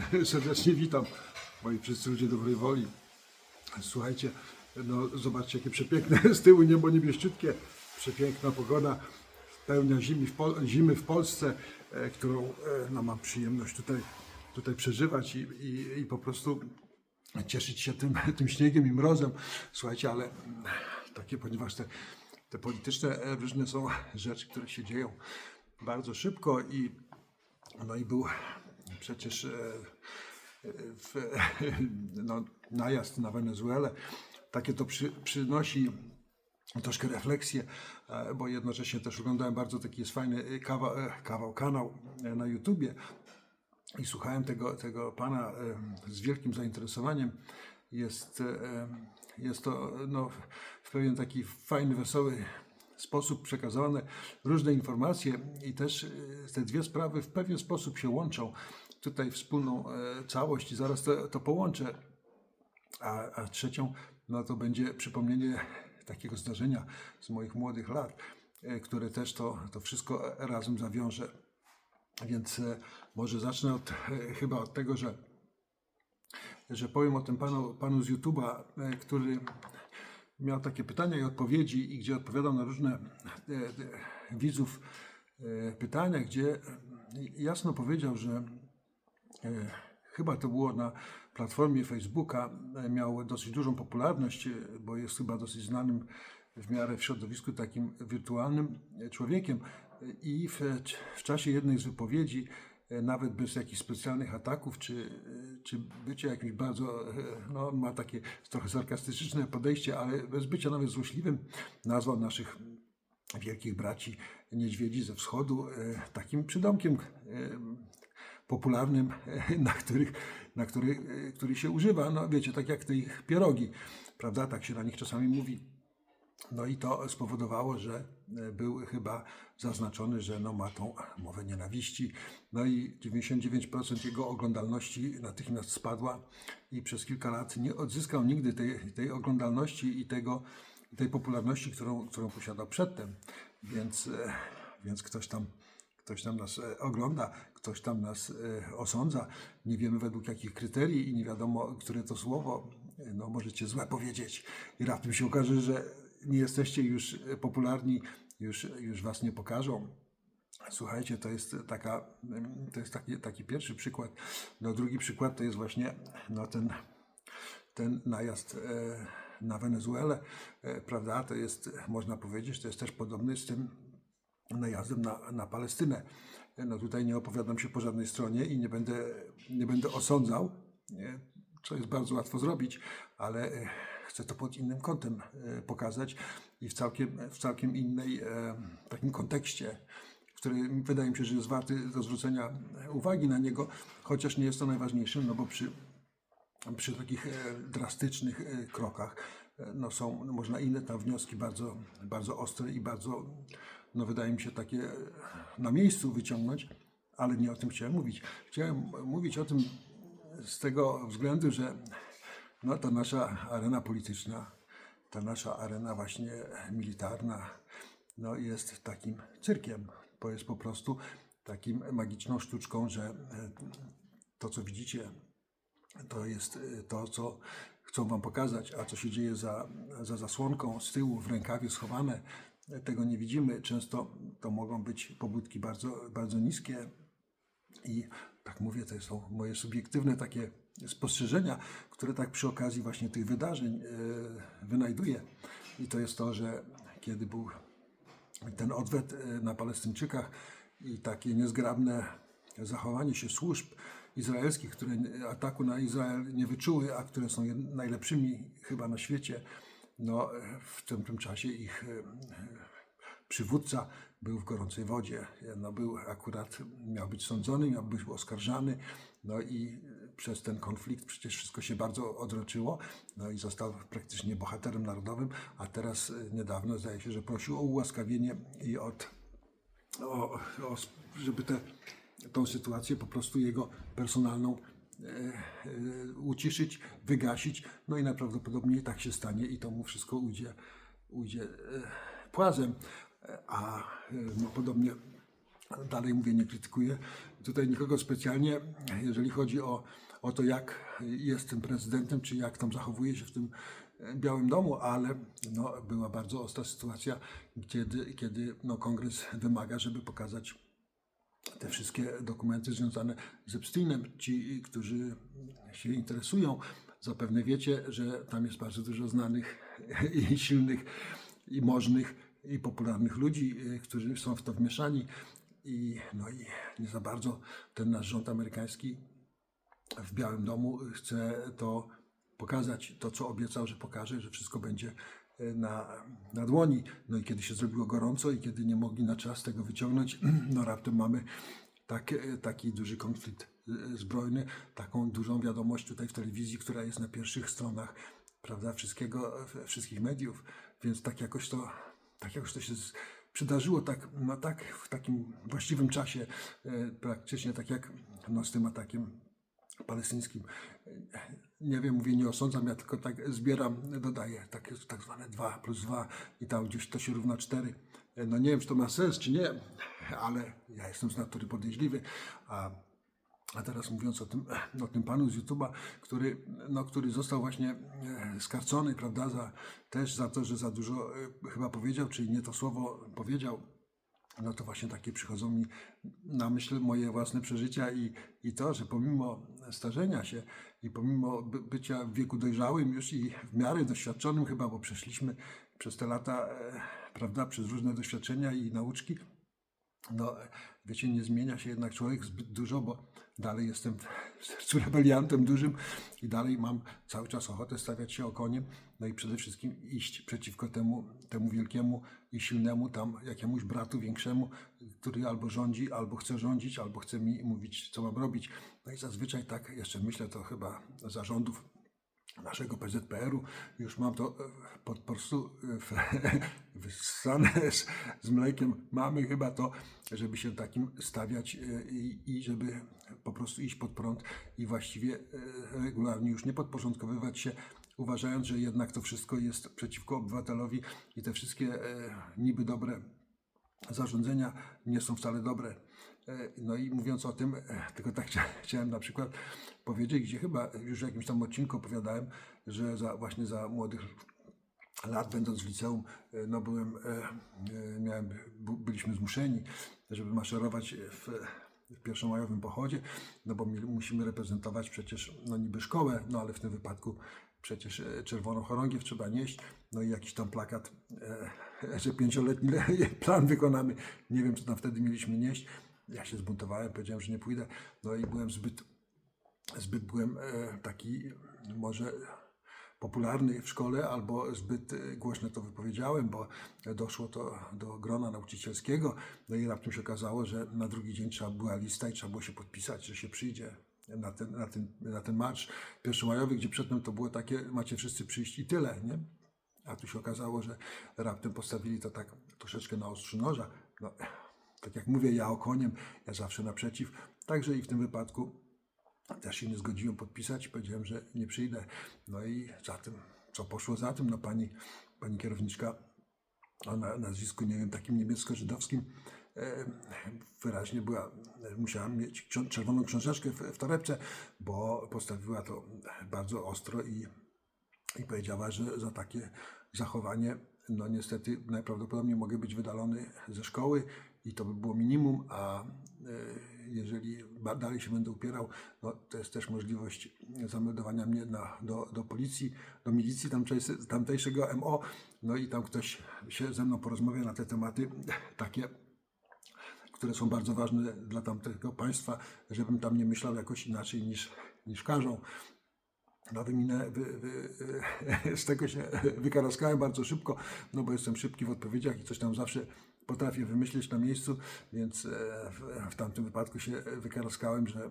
serdecznie witam moi wszyscy ludzie dobrej woli. Słuchajcie, no zobaczcie jakie przepiękne z tyłu niebo niebieściutkie, przepiękna pogoda, pełnia zimy w, Pol- zimy w Polsce, e, którą e, no, mam przyjemność tutaj, tutaj przeżywać i, i, i po prostu cieszyć się tym, tym śniegiem i mrozem. Słuchajcie, ale takie, ponieważ te, te polityczne e, różne są rzeczy, które się dzieją bardzo szybko i no i był przecież e, w, no, najazd na Wenezuelę. Takie to przy, przynosi troszkę refleksję, e, bo jednocześnie też oglądałem bardzo taki jest fajny kawał, kawał kanał e, na YouTubie i słuchałem tego, tego pana e, z wielkim zainteresowaniem. Jest, e, jest to no, w pewien taki fajny, wesoły sposób przekazane różne informacje i też e, te dwie sprawy w pewien sposób się łączą. Tutaj wspólną e, całość i zaraz to, to połączę. A, a trzecią, no to będzie przypomnienie takiego zdarzenia z moich młodych lat, e, które też to, to wszystko razem zawiąże. Więc e, może zacznę od, chyba od tego, że, że powiem o tym panu, panu z YouTube'a, który miał takie pytania i odpowiedzi i gdzie odpowiadał na różne widzów pytania, gdzie jasno powiedział, że chyba to było na platformie Facebooka, e, miał dosyć dużą popularność, e, bo jest chyba dosyć znanym w miarę w środowisku takim wirtualnym e, człowiekiem. E, i w, w czasie jednej z wypowiedzi, e, nawet bez jakichś specjalnych ataków, czy, e, czy bycia jakimś bardzo, e, no ma takie trochę sarkastyczne podejście, ale bez bycia nawet złośliwym, nazwał naszych wielkich braci niedźwiedzi ze wschodu e, takim przydomkiem e, popularnym, e, na, których, na który, e, który się używa. No wiecie, tak jak te ich pierogi, prawda? Tak się na nich czasami mówi. No i to spowodowało, że e, był chyba zaznaczony, że no ma tą mowę nienawiści. No i 99% jego oglądalności natychmiast spadła i przez kilka lat nie odzyskał nigdy tej, tej oglądalności i tego, tej popularności, którą, którą posiadał przedtem. Więc, więc ktoś tam ktoś tam nas ogląda, ktoś tam nas e, osądza. Nie wiemy według jakich kryterii i nie wiadomo, które to słowo e, no, możecie złe powiedzieć. I raptem się okaże, że nie jesteście już e, popularni, już, już was nie pokażą. Słuchajcie, to jest taka, em, to jest taki, taki pierwszy przykład. No drugi przykład to jest właśnie no, ten, ten najazd na Wenezuelę, prawda? To jest, można powiedzieć, to jest też podobny z tym najazdem na, na Palestynę. No tutaj nie opowiadam się po żadnej stronie i nie będę, nie będę osądzał, nie, co jest bardzo łatwo zrobić, ale e, chcę to pod innym kątem e, pokazać i w całkiem, w całkiem innej e, takim kontekście, który wydaje mi się, że jest warty do zwrócenia uwagi na niego, chociaż nie jest to najważniejszym, no bo przy, przy takich drastycznych krokach no są, można inne tam wnioski bardzo, bardzo ostre i bardzo, no wydaje mi się, takie e, na miejscu wyciągnąć, ale nie o tym chciałem mówić. Chciałem mówić o tym z tego względu, że no, ta nasza arena polityczna, ta nasza arena właśnie militarna, no, jest takim cyrkiem, bo jest po prostu takim magiczną sztuczką, że e, to, co widzicie, to jest y, to, co chcą Wam pokazać, a co się dzieje za, za zasłonką, z tyłu, w rękawie schowane, tego nie widzimy. Często to mogą być pobudki bardzo, bardzo niskie i tak mówię, to są moje subiektywne takie spostrzeżenia, które tak przy okazji właśnie tych wydarzeń y, wynajduję. I to jest to, że kiedy był ten odwet e, na Palestyńczykach i takie niezgrabne zachowanie się służb izraelskich, które ataku na Izrael nie wyczuły, a które są najlepszymi chyba na świecie, no e, w tym, tym czasie ich e, przywódca był w gorącej wodzie. No, był akurat, miał być sądzony, miał być oskarżany, no i przez ten konflikt przecież wszystko się bardzo odroczyło, no i został praktycznie bohaterem narodowym, a teraz y, niedawno zdaje się, że prosił o ułaskawienie i od, o, o, żeby tę tą sytuację po prostu jego personalną e, e, uciszyć, wygasić, no i najprawdopodobniej tak się stanie i to mu wszystko ujdzie, ujdzie e, płazem. E, A e, no, podobnie dalej mówię, nie krytykuję tutaj nikogo specjalnie, jeżeli chodzi o, o to, jak jest tym prezydentem, czy jak tam zachowuje się w tym e, Białym Domu, ale no, była bardzo ostra sytuacja, kiedy, kiedy no, kongres wymaga, żeby pokazać te wszystkie dokumenty związane z Epsteinem. Ci, którzy się interesują, zapewne wiecie, że tam jest bardzo dużo znanych i silnych, i możnych, i popularnych ludzi, y, którzy są w to wmieszani. I, no i nie za bardzo ten nasz rząd amerykański w Białym Domu chce to pokazać, to co obiecał, że pokaże, że wszystko będzie e, na, na dłoni. No i kiedy się zrobiło gorąco i kiedy nie mogli na czas tego wyciągnąć, no raptem mamy tak, e, taki duży konflikt e, zbrojny, taką dużą wiadomość tutaj w telewizji, która jest na pierwszych stronach, prawda, wszystkiego, wszystkich mediów, więc tak jakoś to, tak jakoś to się z- przydarzyło, tak, no tak w takim właściwym czasie, e, praktycznie tak jak no, z tym atakiem palestyńskim. Nie wiem, mówię, nie osądzam, ja tylko tak zbieram, dodaję, tak, tak zwane 2 plus 2 i tam gdzieś to się równa 4. No nie wiem, czy to ma sens, czy nie, ale ja jestem z natury podejrzliwy, a a teraz mówiąc o tym, o tym panu z YouTube'a, który, no, który został właśnie e, skarcony, prawda, za, też za to, że za dużo e, chyba powiedział, czyli nie to słowo powiedział, no to właśnie takie przychodzą mi na myśl moje własne przeżycia i, i to, że pomimo starzenia się i pomimo by, bycia w wieku dojrzałym już i w miarę doświadczonym chyba, bo przeszliśmy przez te lata, e, prawda, przez różne doświadczenia i nauczki, no, wiecie, nie zmienia się jednak człowiek zbyt dużo, bo dalej jestem w sercu rebeliantem dużym i dalej mam cały czas ochotę stawiać się okoniem, no i przede wszystkim iść przeciwko temu, temu wielkiemu i silnemu tam jakiemuś bratu większemu, który albo rządzi, albo chce rządzić, albo chce mi mówić, co mam robić. No i zazwyczaj tak, jeszcze myślę, to chyba zarządów naszego PZPR-u, już mam to e, po, prostu e, wyssane z, z mlekiem. Mamy chyba to, żeby się takim stawiać e, i, i żeby po prostu iść pod prąd i właściwie regularnie już nie podporządkowywać się, uważając, że jednak to wszystko jest przeciwko obywatelowi i te wszystkie niby dobre zarządzenia nie są wcale dobre. E, No i mówiąc o tym, e, tylko tak chcia- chciałem na przykład powiedzieć, gdzie chyba już w jakimś tam odcinku opowiadałem, że za, właśnie za młodych lat, będąc w liceum, e, no byłem, miałem, byliśmy zmuszeni, żeby maszerować w, w pierwszomajowym pochodzie, no bo musimy reprezentować przecież, no niby szkołę, no ale w tym wypadku przecież czerwoną chorągiew trzeba nieść, no i jakiś tam plakat, że pięcioletni le- plan wykonamy. Nie wiem, co tam wtedy mieliśmy nieść. Ja się zbuntowałem, powiedziałem, że nie pójdę, no i byłem zbyt zbyt byłem e, taki może popularny w szkole, albo zbyt e, głośno to wypowiedziałem, bo doszło to do grona nauczycielskiego, no i raptem się okazało, że na drugi dzień trzeba była lista i trzeba było się podpisać, że się przyjdzie na ten, na ten, na ten marsz pierwszomajowy, gdzie przedtem to było takie, macie wszyscy przyjść i tyle, nie? A tu się okazało, że raptem postawili to tak troszeczkę na ostrzu noża. No, tak jak mówię, ja okoniem, ja zawsze naprzeciw. Także i w tym wypadku też się nie zgodziłem podpisać, powiedziałem, że nie przyjdę. No i za tym, co poszło za tym, no pani, pani kierowniczka o na- nazwisku, nie wiem, takim niemiecko-żydowskim, e, wyraźnie była, musiała mieć czerwoną książeczkę w, w torebce, bo postawiła to bardzo ostro i i powiedziała, że za takie zachowanie, no niestety najprawdopodobniej mogę być wydalony ze szkoły i to by było minimum, a e, jeżeli dalej się będę upierał, no to jest też możliwość zameldowania mnie na, do, do policji, do milicji tamtejsze- tamtejszego MO, no i tam ktoś się ze mną porozmawia na te tematy takie które są bardzo ważne dla tamtego państwa, żebym tam nie myślał jakoś inaczej niż, niż każą. No wyminę, wy, wy, z tego się wykaraskałem bardzo szybko, no bo jestem szybki w odpowiedziach i coś tam zawsze potrafię wymyślić na miejscu, więc e, w, tamtym wypadku się wykaraskałem, że e,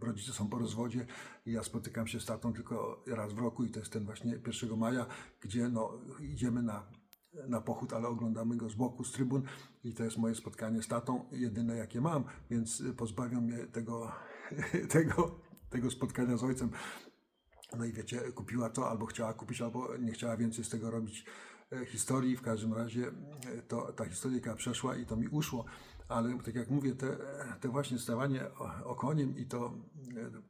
rodzice są po rozwodzie i ja spotykam się z tatą tylko raz w roku i to jest ten właśnie 1 maja, gdzie no, idziemy na na pochód, ale oglądamy go z boku, z trybun i to jest moje spotkanie z tatą, jedyne jakie mam, więc pozbawią mnie tego, tego, tego spotkania z ojcem. No i wiecie, kupiła to, albo chciała kupić, albo nie chciała więcej z tego robić historii. W każdym razie e, to, ta historyjka przeszła i to mi uszło, ale tak jak mówię, te, te właśnie stawanie okoniem i to e,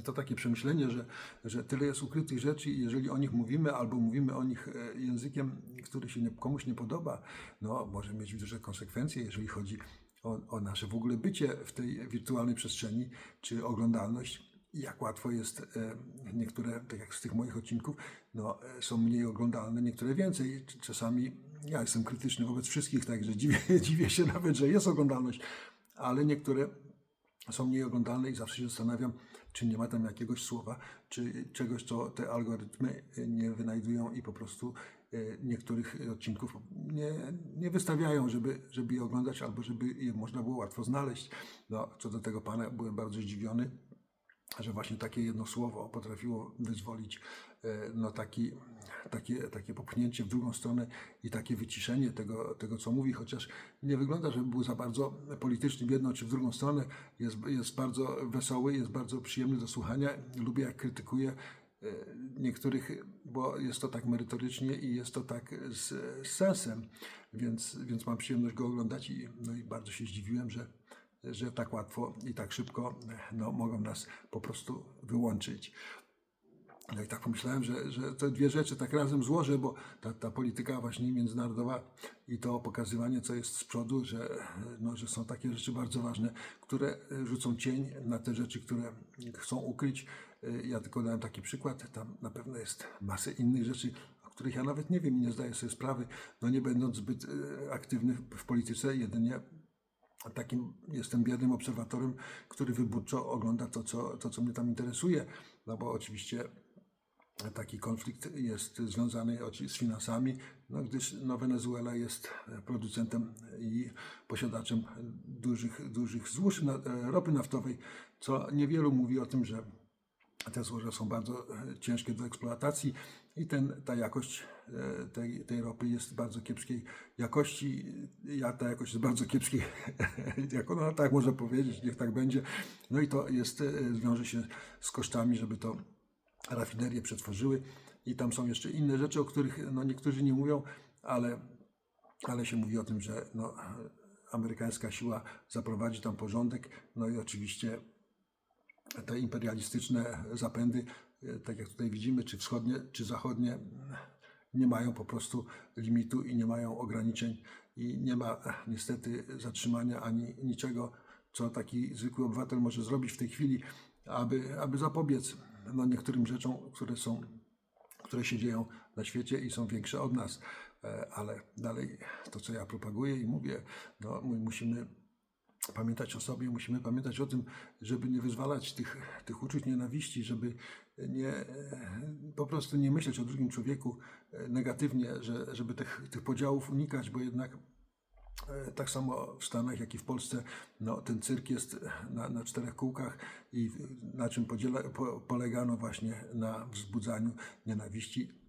to takie przemyślenie, że, że tyle jest ukrytych rzeczy i jeżeli o nich mówimy albo mówimy o nich e, językiem, który się nie, komuś nie podoba, no może mieć duże konsekwencje, jeżeli chodzi o, o nasze w ogóle bycie w tej wirtualnej przestrzeni, czy oglądalność. Jak łatwo jest e, niektóre, tak jak z tych moich odcinków, no, e, są mniej oglądalne, niektóre więcej. Czasami ja jestem krytyczny wobec wszystkich, także dziwię, dziwię się nawet, że jest oglądalność, ale niektóre są mniej oglądalne i zawsze się zastanawiam, czy nie ma tam jakiegoś słowa, czy czegoś, co te algorytmy e, nie wynajdują i po prostu niektórych odcinków nie, nie wystawiają, żeby, żeby je oglądać albo żeby je można było łatwo znaleźć. No, co do tego pana byłem bardzo zdziwiony, że właśnie takie jedno słowo potrafiło wyzwolić e, no, taki, takie, takie popchnięcie w drugą stronę i takie wyciszenie tego, tego, co mówi, chociaż nie wygląda, żeby był za bardzo polityczny w jedną czy w drugą stronę. Jest, jest bardzo wesoły, jest bardzo przyjemny do słuchania. Lubię, jak krytykuje niektórych, bo jest to tak merytorycznie i jest to tak z, z sensem, więc, więc mam przyjemność go oglądać i, no i bardzo się zdziwiłem, że że tak łatwo i tak szybko no, mogą nas po prostu wyłączyć. No i tak pomyślałem, że, że te dwie rzeczy tak razem złożę, bo ta, ta polityka właśnie międzynarodowa i to pokazywanie, co jest z przodu, że, no, że są takie rzeczy bardzo ważne, które rzucą cień na te rzeczy, które chcą ukryć. Ja tylko dałem taki przykład, tam na pewno jest masę innych rzeczy, o których ja nawet nie wiem i nie zdaję sobie sprawy, no nie będąc zbyt e, aktywny w polityce, jedynie takim jestem biednym obserwatorem, który wyborczo ogląda to co, to, co mnie tam interesuje, no bo oczywiście taki konflikt jest związany z finansami, no gdyż no Wenezuela jest producentem i posiadaczem dużych, dużych złóż e, ropy naftowej, co niewielu mówi o tym, że te złoża są bardzo e, ciężkie do eksploatacji i ten, ta jakość e, tej, tej ropy jest bardzo kiepskiej jakości. Ja ta jakość jest bardzo kiepskiej, jak no tak można powiedzieć, niech tak będzie. No i to jest, e, wiąże się z kosztami, żeby to rafinerie przetworzyły i tam są jeszcze inne rzeczy, o których no, niektórzy nie mówią, ale, ale się mówi o tym, że no, amerykańska siła zaprowadzi tam porządek, no i oczywiście te imperialistyczne zapędy, e, tak jak tutaj widzimy, czy wschodnie, czy zachodnie, nie mają po prostu limitu i nie mają ograniczeń i nie ma eh, niestety zatrzymania ani niczego, co taki zwykły obywatel może zrobić w tej chwili, aby, aby zapobiec no, niektórym rzeczom, które są, które się dzieją na świecie i są większe od nas. E, Ale dalej to, co ja propaguję i mówię, no, my musimy pamiętać o sobie, musimy pamiętać o tym, żeby nie wyzwalać tych, tych uczuć nienawiści, żeby nie, po prostu nie myśleć o drugim człowieku e, negatywnie, że, żeby tych, tych podziałów unikać, bo jednak e, tak samo w Stanach, jak i w Polsce, no, ten cyrk jest na, na czterech kółkach i na czym podziela, po, polegano właśnie na wzbudzaniu nienawiści,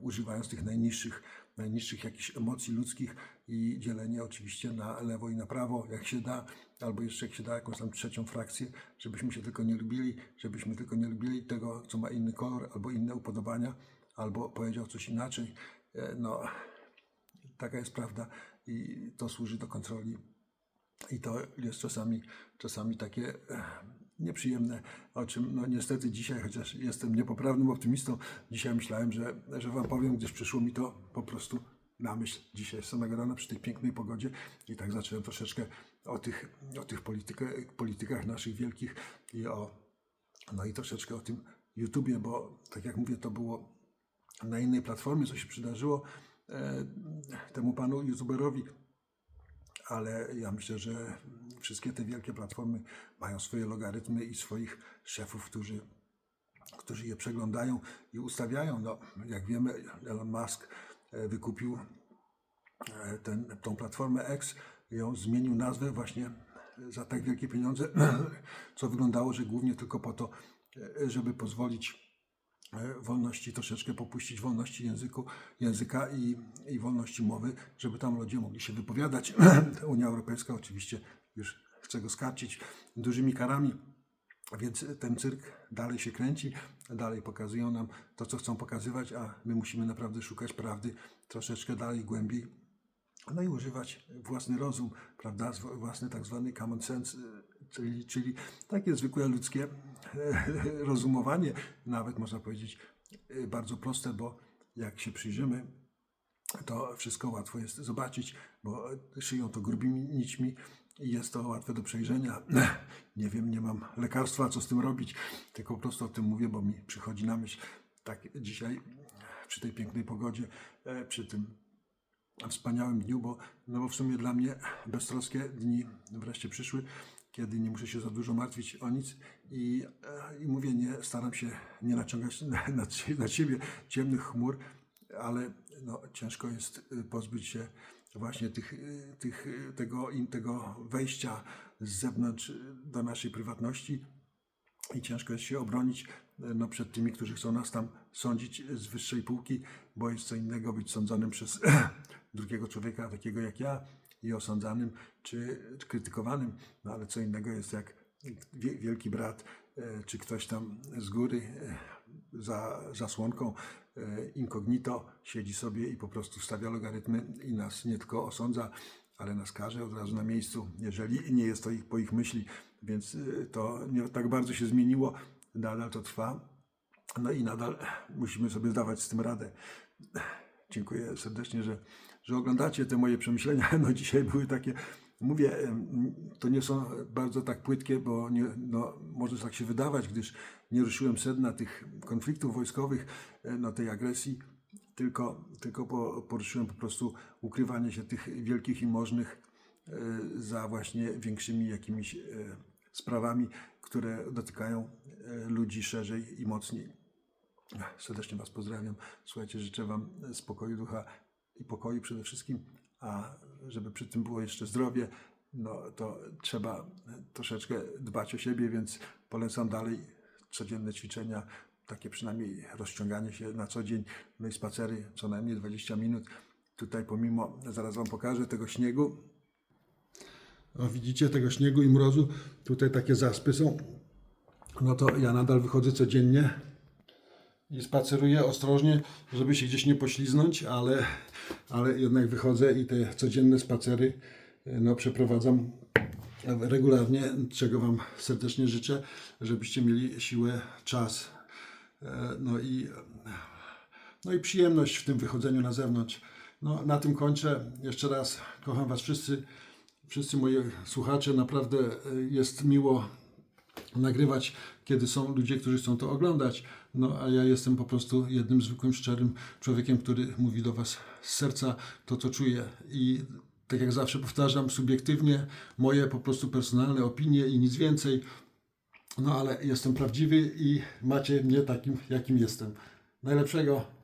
używając tych najniższych, najniższych jakichś emocji ludzkich i dzielenie oczywiście na lewo i na prawo, jak się da, albo jeszcze jak się da jakąś tam trzecią frakcję, żebyśmy się tylko nie lubili, żebyśmy tylko nie lubili tego, co ma inny kolor albo inne upodobania, albo powiedział coś inaczej. E, No, taka jest prawda i to służy do kontroli. I to jest czasami, czasami takie e, nieprzyjemne, o czym no niestety dzisiaj, chociaż jestem niepoprawnym optymistą, dzisiaj myślałem, że, że Wam powiem, gdyż przyszło mi to po prostu na myśl dzisiaj z samego rana przy tej pięknej pogodzie. I tak zacząłem troszeczkę o tych, o tych polityka, politykach naszych wielkich i o, no i troszeczkę o tym YouTubie, bo tak jak mówię, to było na innej platformie, co się przydarzyło e, temu panu YouTuberowi, ale ja myślę, że wszystkie te wielkie platformy mają swoje logarytmy i swoich szefów, którzy, którzy je przeglądają i ustawiają. No, jak wiemy, Elon Musk e, wykupił e, ten, tą platformę X, ją zmienił nazwę właśnie za tak wielkie pieniądze, co wyglądało, że głównie tylko po to, e, żeby pozwolić e, wolności, troszeczkę popuścić wolności języku, języka i, i wolności mowy, żeby tam ludzie mogli się wypowiadać. Unia Europejska oczywiście już chce go skarcić dużymi karami. Więc ten cyrk dalej się kręci, dalej pokazują nam to, co chcą pokazywać, a my musimy naprawdę szukać prawdy troszeczkę dalej, głębiej. No i używać własny rozum, prawda, własny tak zwany common sense, y, czyli, czyli takie zwykłe ludzkie rozumowanie, nawet można powiedzieć y, bardzo proste, bo jak się przyjrzymy, to wszystko łatwo jest zobaczyć, bo szyją to grubymi nićmi jest to łatwe do przejrzenia. Nie wiem, nie mam lekarstwa, co z tym robić, tylko po prostu o tym mówię, bo mi przychodzi na myśl tak dzisiaj przy tej pięknej pogodzie, e, przy tym wspaniałym dniu, bo, no bo w sumie dla mnie beztroskie dni wreszcie przyszły, kiedy nie muszę się za dużo martwić o nic i, e, i mówię, nie, staram się nie naciągać na, na, na siebie ciemnych chmur, ale no, ciężko jest y, pozbyć się właśnie tych, y, tych, y, tego, tego wejścia z zewnątrz y, do naszej prywatności. I ciężko jest się obronić e, no, przed tymi, którzy chcą nas tam sądzić z wyższej półki, bo jest co innego być sądzonym przez drugiego człowieka, takiego jak ja, i osądzanym czy krytykowanym, no ale co innego jest jak wie- wielki brat, e, czy ktoś tam z góry e, za zasłonką e, incognito siedzi sobie i po prostu wstawia logarytmy i nas nie tylko osądza, ale nas karze od razu na miejscu, jeżeli nie jest to ich, po ich myśli, więc y, to nie tak bardzo się zmieniło, nadal to trwa, no i nadal musimy sobie zdawać z tym radę. Dziękuję serdecznie, że, że oglądacie te moje przemyślenia. No dzisiaj były takie, mówię, to nie są bardzo tak płytkie, bo nie, no, może tak się wydawać, gdyż nie ruszyłem sedna tych konfliktów wojskowych, no, tej agresji, tylko, tylko po, poruszyłem po prostu ukrywanie się tych wielkich i możnych e, za właśnie większymi jakimiś e, sprawami, które dotykają ludzi szerzej i mocniej. Serdecznie Was pozdrawiam. Słuchajcie, życzę Wam spokoju ducha i pokoju przede wszystkim, a żeby przy tym było jeszcze zdrowie, no to trzeba troszeczkę dbać o siebie, więc polecam dalej codzienne ćwiczenia, takie przynajmniej rozciąganie się na co dzień, no i spacery co najmniej 20 minut. Tutaj pomimo, zaraz Wam pokażę tego śniegu, o, widzicie tego śniegu i mrozu, tutaj takie zaspy są, no to ja nadal wychodzę codziennie i spaceruję ostrożnie, żeby się gdzieś nie pośliznąć, ale, ale jednak wychodzę i te codzienne spacery e, no, przeprowadzam regularnie, czego Wam serdecznie życzę, żebyście mieli siłę, czas, e, no i, no i przyjemność w tym wychodzeniu na zewnątrz. No, na tym kończę. Jeszcze raz kocham Was wszyscy, wszyscy moi słuchacze. Naprawdę e, jest miło nagrywać, kiedy są ludzie, którzy chcą to oglądać. No a ja jestem po prostu jednym zwykłym, szczerym człowiekiem, który mówi do Was z serca to, co czuję. I tak jak zawsze powtarzam, subiektywnie moje po prostu personalne opinie i nic więcej. No ale jestem prawdziwy i macie mnie takim, jakim jestem. Najlepszego.